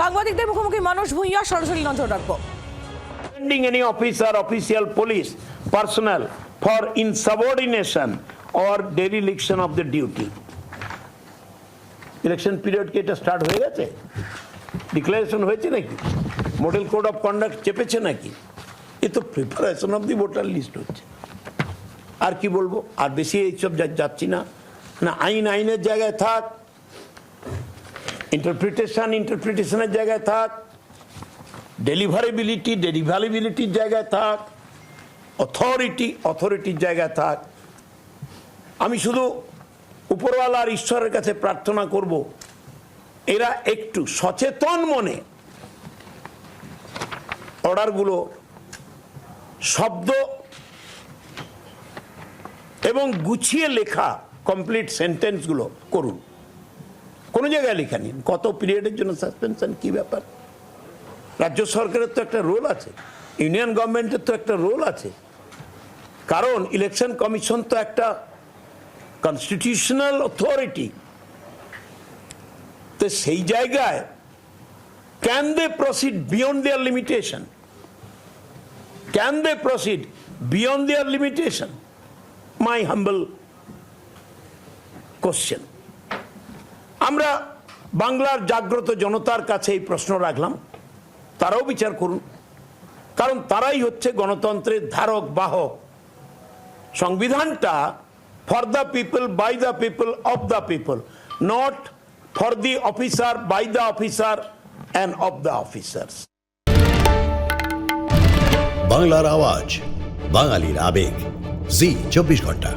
সাংবাদিকদের মুখোমুখি মানুষ ভূঁইয়া সরাসরি নজর রাখব। Any officer, official police personnel for insubordination or dereliction of the duty. Election period কি এটা স্টার্ট হয়ে গেছে? ডিক্লারেশন হয়েছে নাকি? মডেল কোড অফ কন্ডাক্ট চেপেছে নাকি? এ তো preparation of the voter list হচ্ছে। আর কি বলব? আর বেশি এইসব যাচ্ছি না। না আইন আইনের জায়গায় থাক ইন্টারপ্রিটেশন ইন্টারপ্রিটেশনের জায়গায় থাক ডেলিভারেবিলিটি ডেলিভারেবিলিটির জায়গায় থাক অথরিটি অথরিটির জায়গায় থাক। আমি শুধু উপরওয়ালার ঈশ্বরের কাছে প্রার্থনা করব, এরা একটু সচেতন মনে অর্ডারগুলো, শব্দ এবং গুছিয়ে লেখা কমপ্লিট সেন্টেন্সগুলো করুন। কোনো জায়গায় লেখা নিন কত পিরিয়ডের জন্য সাসপেনশন কি ব্যাপার? রাজ্য সরকারের তো একটা রোল আছে, ইউনিয়ন গভর্নমেন্টের তো একটা রোল আছে। কারণ ইলেকশন কমিশন তো একটা কনস্টিটিউশনাল অথরিটি তো সেই জায়গায় can they proceed beyond their limitation can they proceed beyond their limitation my humble question আমরা বাংলার জাগ্রত জনতার কাছে এই প্রশ্ন রাখলাম, তারাও বিচার করুন। কারণ তারাই হচ্ছে গণতন্ত্রের ধারক, বাহক। সংবিধানটা for the people by the people of the people not for the officer by the officer and of the officers বাংলার আওয়াজ, বাঙালির আবেগ। জি, চব্বিশ ঘণ্টা।